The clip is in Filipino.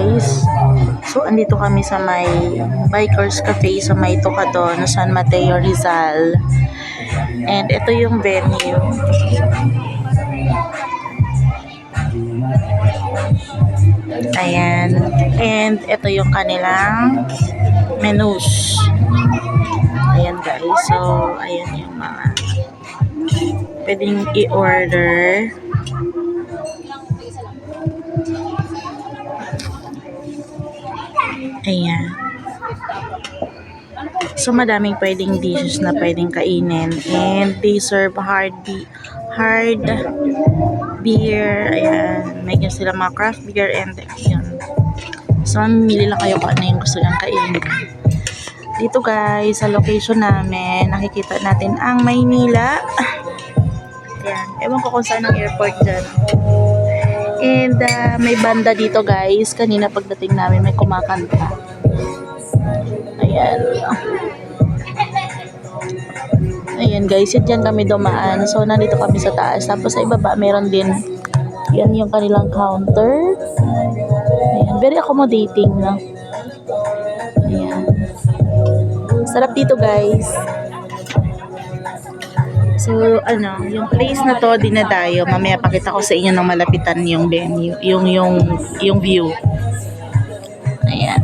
guys. So, andito kami sa may Bikers Cafe sa may Tocadon, San Mateo, Rizal. And ito yung venue. Ayan. And ito yung kanilang menus. Ayan guys. So, ayan yung mga pwedeng i-order. Ayan. So, madaming pwedeng dishes na pwedeng kainin. And they serve hard, be- hard beer. Ayan. May ganyan sila mga craft beer and yun. So, mamimili lang kayo kung ano yung gusto niyang kainin. Dito guys, sa location namin, nakikita natin ang Maynila. Ayan. Ewan ko kung saan ang airport dyan. And ah, may banda dito guys. Kanina pagdating namin may kumakanta. Ayan. Ayan guys, yun dyan kami dumaan. So, nandito kami sa taas. Tapos sa ibaba, meron din. Yan yung kanilang counter. Ayan, very accommodating na. Ayan. Sarap dito guys. So, ano, yung place na to, dinadayo. Mamaya pakita ko sa inyo ng malapitan yung venue, yung, yung, yung view. Ayan.